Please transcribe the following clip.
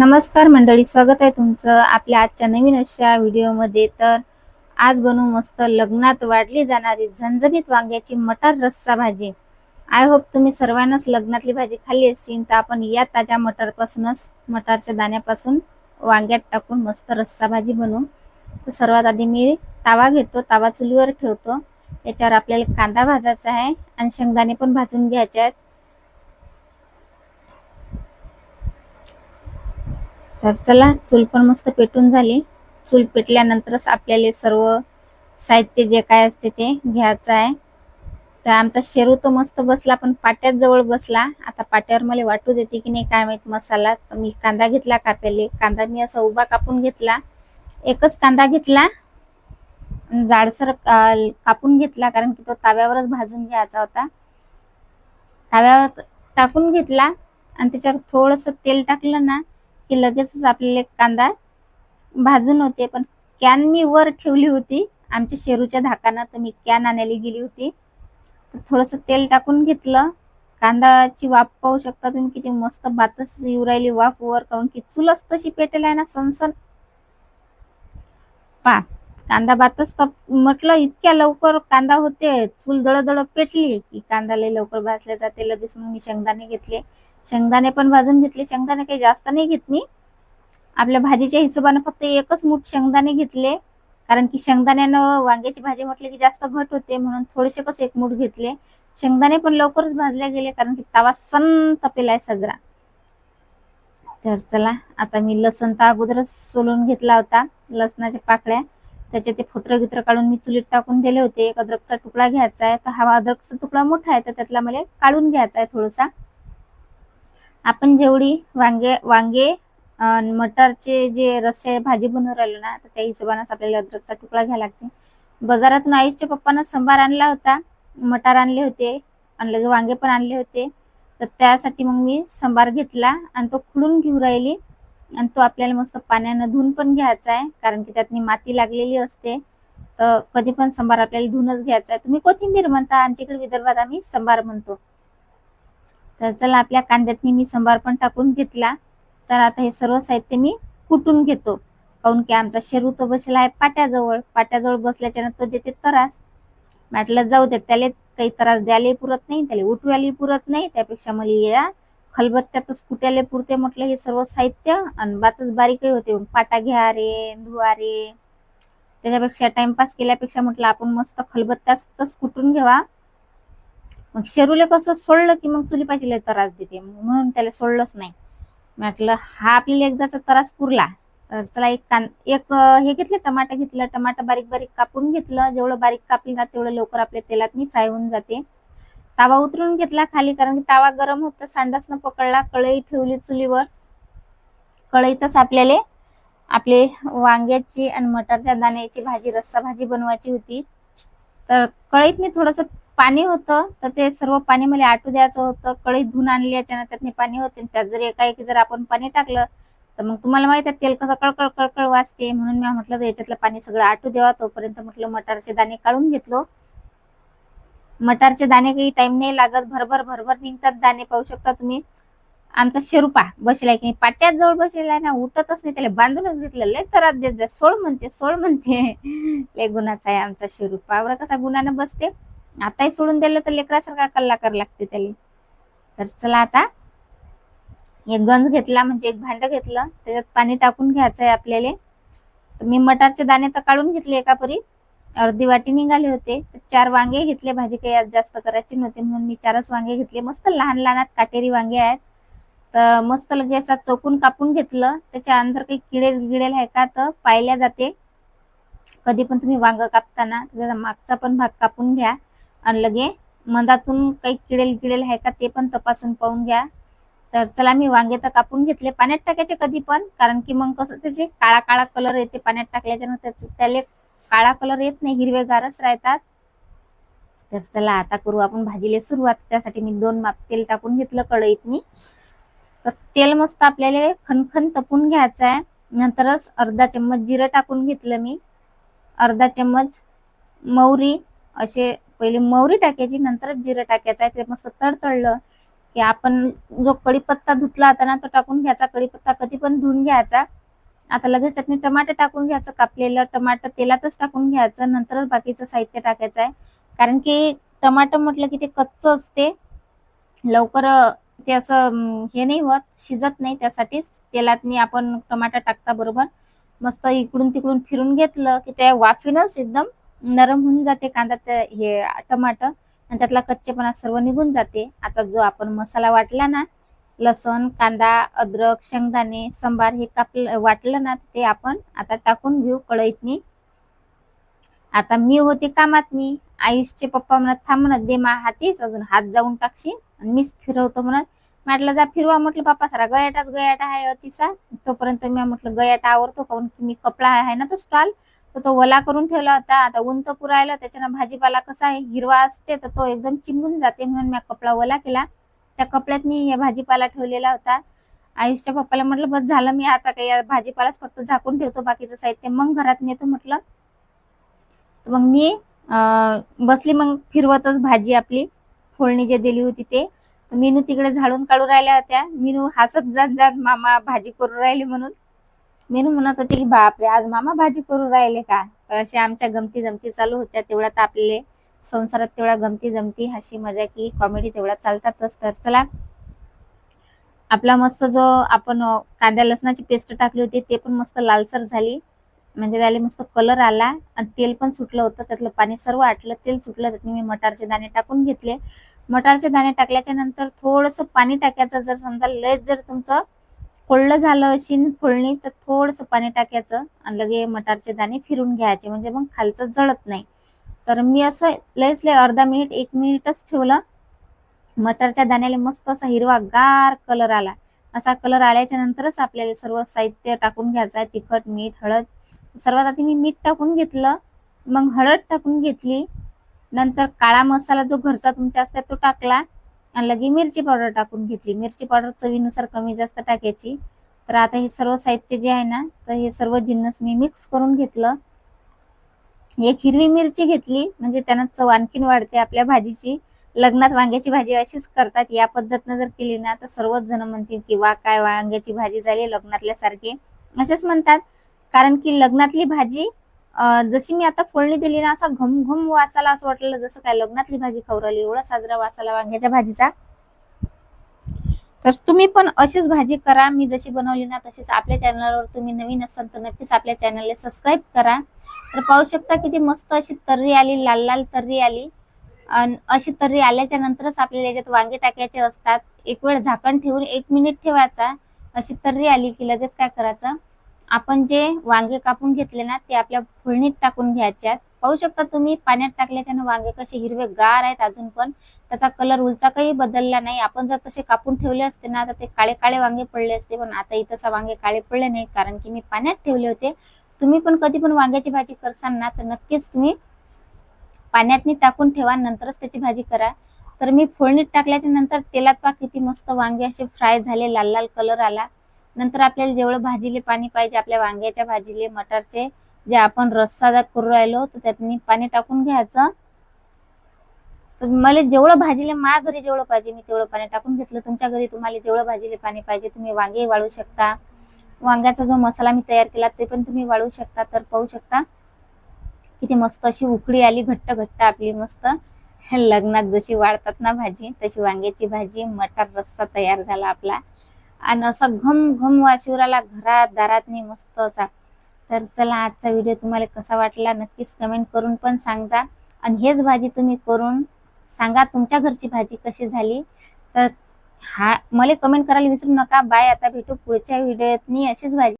नमस्कार मंडळी स्वागत आहे तुमचं आपल्या आजच्या नवीन अशा व्हिडिओमध्ये. तर आज बनवू मस्त लग्नात वाढली जाणारी झणझणीत वांग्याची मटार रस्सा भाजी. आय होप तुम्ही सर्वांनाच लग्नातली भाजी खाल्ली असेल तर आपण या ताज्या मटारपासूनच मटारच्या दाण्यापासून वांग्यात टाकून मस्त रस्सा भाजी बनवू. तर सर्वात आधी मी तावा घेतो तावा चुलीवर ठेवतो. याच्यावर आपल्याला कांदा भाजायचा आहे आणि शेंगदाणे पण भाजून घ्यायचे आहेत. तर चला चूल पण मस्त पेटून झाली. चूल पेटल्यानंतरच आपल्याला सर्व साहित्य जे काय असते ते घ्यायचं आहे. तर आमचा शेरू तो मस्त बसला पण पाट्यात जवळ बसला. आता पाट्यावर मला वाटू देते की नाही काय माहीत मसाला. तर मी कांदा घेतला कापेले कांदा मी असा उभा कापून घेतला. एकच कांदा घेतला जाडसर कापून घेतला कारण की तो ताव्यावरच भाजून घ्यायचा होता. ताव्यावर टाकून घेतला आणि त्याच्यावर थोडस तेल टाकलं ना की लगेचच आपल्याला कांदा भाजून होते पण कॅन मी वर ठेवली होती. आमच्या शेरूच्या धाकानं तर मी कॅन आणायला गेली होती. तर थोडंसं तेल टाकून घेतलं. कांदाची वाफ पाहू शकता तुम्ही किती मस्त बातच येऊ राहिली वाफ वर काऊन की चुलच तशी पेटेल आहे ना सनसन पा कांदा भातच तप म्हटलं इतक्या लवकर कांदा होते. चूल दळदळ पेटली की कांदा लई लवकर भाजले जाते. लगेच मग मी शेंगदाणे घेतले. शेंगदाणे पण भाजून घेतले. शेंगदाणे काही जास्त नाही घेत मी. आपल्या भाजीच्या हिशोबाने फक्त एकच मूठ शेंगदाणे घेतले. कारण की शेंगदाण्यानं वांग्याची भाजी म्हटली की जास्त घट होते. म्हणून थोडेसे कसं एक मूठ घेतले. शेंगदाणे पण लवकरच भाजले गेले कारण की तवा सण तपेला आहे साजरा. तर चला आता मी लसण तर अगोदरच सोलून घेतला होता. लसणाच्या पाकळ्या. त्याचे ते फोत्र गित्र काढून मी चुलीत टाकून दिले होते. एक अद्रकचा तुकडा घ्यायचा आहे. तर हा अद्रकचा तुकडा मोठा आहे तर त्यातला मला काढून घ्यायचा आहे थोडासा. आपण जेवढी वांगे वांगे अन् मटारचे जे रस्से भाजी बनवून राहिलो ना तर त्या हिशोबानेच आपल्याला अद्रकचा तुकडा घ्यावा लागते. बाजारातून आयुषच्या पप्पानं संभार आणला होता. मटार आणले होते आणि लगे वांगे पण आणले होते. तर त्यासाठी मग मी संभार घेतला आणि तो खुडून घेऊ राहिली. आणि तो आपल्याला मस्त पाण्यानं धुवून पण घ्यायचा आहे कारण की त्यातनी माती लागलेली असते. तर कधी पण संभार आपल्याला धुवूनच घ्यायचा आहे. तुम्ही कोथिंबीर म्हणता आमच्याकडे विदर्भात आम्ही संभार म्हणतो. तर चला आपल्या कांद्यातनी मी संभार पण टाकून घेतला. तर आता हे सर्व साहित्य मी कुटून घेतो. काऊन की आमचा शेरू तो बसला आहे पाट्याजवळ. पाट्याजवळ बसल्याच्या तो देते त्रास. म्हटलं जाऊ दे त्याला काही त्रास द्यायला पुरत नाही त्याला उठवायला पुरत नाही त्यापेक्षा मला या खलबत्त्यातच कुट्याले पुरते म्हटलं हे सर्व साहित्य आणि बातच बारीकही होते. पाटा घ्या रे धुवा रे. त्याच्यापेक्षा टाइमपास केल्यापेक्षा म्हटलं आपण मस्त खलबत्त्यातच कुटून घ्यावा मग शेरूले कसं सोडलं की मग चुली पाहिजे त्रास देते. म्हणून त्याला सोडलंच नाही. म्हटलं हा आपल्याला एकदाचा त्रास पुरला. तर चला एक कान एक हे घेतलं टमाटर घेतलं. टमाटर बारीक बारीक कापून घेतलं. जेवढं बारीक कापलं ना तेवढं लवकर आपल्या तेलात फ्राय होऊन जाते. तावा उतरून घेतला खाली कारण की तावा गरम होता सांडासनं पकडला कळई ठेवली चुलीवर. कळईतच आपल्याला आपले वांग्याची आणि मटारच्या दाण्याची भाजी रस्सा भाजी बनवायची होती. तर कळईत मी थोडंसं पाणी होतं तर ते सर्व पाणी मला आटू द्यायचं होतं. कढईत धुवून आणली याच्यानं त्यातने पाणी होते. त्यात जर एकाएकी जर आपण पाणी टाकलं तर मग तुम्हाला माहीत आहे तेल कसं कळकळ कळकळ वाजते. म्हणून मी म्हटलं तर याच्यातलं पाणी सगळं आटू द्यावा. तोपर्यंत म्हटलं मटारचे दाणे काढून घेतलो. मटारचे दाणे काही टाइम नाही लागत. भरभर भरभर निघतात. दाणे पाहू शकता तुम्ही. आमचा शेरुपा बसलाय की नाही? पाट्यात जवळ बसलेला ना उठतच नाही. त्याला बांधूनच घेतलं लय त्रास देत जा. सोड म्हणते सोड म्हणते. लय गुणाचा आहे आमचा शेरुपा. बरं कसा गुणानं बसते. आताही सोडून दिलं तर लेकरासारखा कल्ला कर लागते त्याला. तर चला आता. एक गंज घेतला म्हणजे एक भांड घेतलं. त्याच्यात पाणी टाकून घ्यायचं आहे आपल्याला. तर मी मटारचे दाणे तर काढून घेतले एका परी अर्धी वाटी निघाले होते. तर चार वांगे घेतले. भाजी काही आज जास्त करायची नव्हती. म्हणून मी चारच वांगे घेतले. मस्त लहान लहान काटेरी वांगे आहेत. तर मस्त लगे असा चौकून कापून घेतलं. त्याच्या अंदर काही किडे गिडेल आहे का? तर पाहिल्या जाते. कधी पण तुम्ही वांग कापताना त्याचा मागचा पण भाग कापून घ्या. आणि लगे मधातून काही किडेल गिडेल आहे का ते पण तपासून पाहून घ्या. तर चला मी वांगे तर कापून घेतले. पाण्यात टाकायचे कधी पण. कारण की मग कसं त्याचे काळा काळा कलर येते. पाण्यात टाकल्याच्या नंतर त्याला काळा कलर येत नाही हिरवेगारच राहतात. तर चला आता करू आपण भाजीला सुरुवात. त्यासाठी मी दोन माप तेल टाकून घेतलं कढईत मी तर तेल मस्त आपल्याला खनखन तपून घ्यायचं आहे. नंतरच अर्धा चम्मच जिरं टाकून घेतलं मी. अर्धा चम्मच मौरी. असे पहिले मौरी टाकायची नंतरच जिरं टाकायचं आहे. ते मस्त तडतडलं की आपण जो कढीपत्ता धुतला होता ना तो टाकून घ्यायचा. कढीपत्ता कधी पण धुवून घ्यायचा. आता लगेच त्यातनी टमाटर टाकून घ्यायचं कापलेलं टमाटर तेलातच टाकून घ्यायचं नंतरच बाकीचं साहित्य टाकायचं आहे. कारण की टमाटर म्हटलं की ते कच्च असते. लवकर ते असं हे नाही होत शिजत नाही त्यासाठीच तेलातनी आपण टमाटर टाकता बरोबर. मस्त इकडून तिकडून फिरून घेतलं की त्या वाफीनच एकदम नरम होऊन जाते कांदा हे टमाटर आणि त्यातला कच्चेपणा सर्व निघून जाते. आता जो आपण मसाला वाटला ना लसूण कांदा अद्रक शेंगदाणे संबार हे कापलं वाटलं ना ते आपण आता टाकून घेऊ कढईतनी. आता मी होते कामातनी. आयुषचे पप्पा म्हणत थांब म्हणत दे मा हातीच अजून हात जाऊन टाकशील. आणि मीच फिरवतो म्हणत म्हटलं जा फिरवा. म्हटलं बाप्पा सारा गयाटाच गयाटा आहे अतिसा. तोपर्यंत मी म्हटलं गयाटा आवडतो काऊन की मी कपडा आहे ना तो स्टॉल तर तो वला करून ठेवला होता. आता ऊन तर पुरायला त्याच्यानं भाजीपाला कसा आहे हिरवा असते तर तो एकदम चिंबून जाते म्हणून मी कपडा ओला केला. त्या कपड्यात मी हे भाजीपाला ठेवलेला होता. आयुषच्या पप्पाला म्हटलं बस झालं मी आता काही. या भाजीपालाच फक्त झाकून ठेवतो बाकीचं साहित्य. मग घरात नेतो म्हटलं. मग मी बसली मग फिरवतच भाजी आपली. फोडणी जे दिली होती ते. मीनू तिकडे झाडून काढून राहिल्या होत्या. मीनू हसत जात जात मामा भाजी करून राहिली म्हणून. मीनू म्हणत होती की बापरे आज मामा भाजी करून राहिले का? तर अशा आमच्या गमती जमती चालू होत्या. तेवढ्यात आपले संसारात तेवढ्या गमती जमती हशी मजा की कॉमेडी तेवढ्या चालतातच. तर चला आपला मस्त जो आपण कांद्या लसणाची पेस्ट टाकली होती ते पण मस्त लालसर झाली. म्हणजे त्याला मस्त कलर आला आणि तेल पण सुटलं होतं. त्यातलं पाणी सर्व आटलं तेल सुटलं. त्यातनी मी मटारचे दाणे टाकून घेतले. मटारचे दाणे टाकल्याच्या नंतर थोडंसं पाणी टाकायचं. जर समजा लयच जर तुमचं कोळलं झालं अशी फोडणी तर थोडंसं पाणी टाकायचं आणि लगे मटारचे दाणे फिरून घ्यायचे. म्हणजे मग खालचं जळत नाही. तर मी असं लयच लय अर्धा मिनिट एक मिनिटच ठेवलं. मटरच्या दाण्याला मस्त असा हिरवा गार कलर आला. असा कलर आल्याच्या नंतरच आपल्याला सर्व साहित्य टाकून घ्यायचं आहे तिखट मीठ हळद. सर्वात आधी मी मीठ टाकून घेतलं. मग हळद टाकून घेतली. नंतर काळा मसाला जो घरचा तुमच्या असतात तो टाकला. आणि लगे मिरची पावडर टाकून घेतली. मिरची पावडर चवीनुसार कमी जास्त टाकायची. तर आता हे सर्व साहित्य जे आहे ना तर हे सर्व जिन्नस मी मिक्स करून घेतलं. एक हिरवी मिरची घेतली म्हणजे त्यानं चव आणखीन वाढते आपल्या भाजीची लग्नात वांग्याची भाजी अशीच करतात या पद्धतीनं जर केली ना तर सर्वच जण म्हणतील की वा काय वांग्याची भाजी झाली लग्नातल्या सारखी. असेच म्हणतात. कारण की लग्नातली भाजी जशी मी आता फोडणी दिली ना असा घमघम वासाला असं वाटलं जसं काय लग्नातली भाजी खवरली एवढा साजरा वासाला वांग्याच्या भाजीचा. तर तुम्ही पण अशीच भाजी करा. मी जशी बनवली ना तशीच आपल्या चॅनलवर तुम्ही नवीन असाल तर नक्कीच आपल्या चॅनलला सबस्क्राईब करा. तर पाहू शकता किती मस्त अशी तर्री आली लाल लाल तर्री आली. आणि अशी तर्री आल्याच्या नंतरच आपल्याला याच्यात वांगे टाकायचे असतात. एक वेळ झाकण ठेवून एक मिनिट ठेवायचा. अशी तर्री आली की लगेच काय करायचं? आपण जे वांगे कापून घेतले ना ते आपल्या फुळणीत टाकून घ्यायच्यात. पाहू शकता तुम्ही पाण्यात टाकल्याच्यानं वांगे कसे हिरवे गार आहेत अजून पण. त्याचा कलर उलचा काही बदलला नाही. आपण जर तसे कापून ठेवले असते ना तर ते काळे काळे वांगे पडले असते. पण आता इथं वांगे काळे पडले नाही कारण की मी पाण्यात ठेवले होते. तुम्ही पण कधी पण वांग्याची भाजी करसाल ना तर नक्कीच तुम्ही पाण्यातनी टाकून ठेवा नंतरच त्याची भाजी करा. तर मी फोडणीत टाकल्याच्या नंतर तेलात पा किती मस्त वांगे असे फ्राय झाले लाल लाल कलर आला. नंतर आपल्याला जेवढं भाजीले पाणी पाहिजे आपल्या वांग्याच्या भाजीले मटारचे जे आपण रस्सा करू राहिलो तर त्यातनी पाणी टाकून घ्यायचं. तर मला जेवढं भाजीले माझ्या घरी जेवढं पाहिजे मी तेवढं पाणी टाकून घेतलं. तुमच्या घरी तुम्हाला जेवढं भाजीले पाणी पाहिजे तुम्ही वांगे वाळू शकता. वांग्याचा जो मसाला मी तयार केला ते पण तुम्ही वाळू शकता तर पाहू शकता. किती मस्त अशी उकळी आली घट्ट घट्ट आपली मस्त. लग्नात जशी वाढतात ना भाजी तशी वांग्याची भाजी मटार रस्सा तयार झाला आपला. आणि असा घम घम वाशिवराला घरात दारातनी मस्त असा तर चला आजचा व्हिडिओ तुम्हाला कसा वाटला नक्कीच कमेंट करून पण सांगा. आणि हेच भाजी तुम्ही करून सांगा तुमच्या घरची भाजी कशी झाली? तर हा मला कमेंट करायला विसरू नका. बाय आता भेटू पुढच्या व्हिडिओतनी अशीच भाजी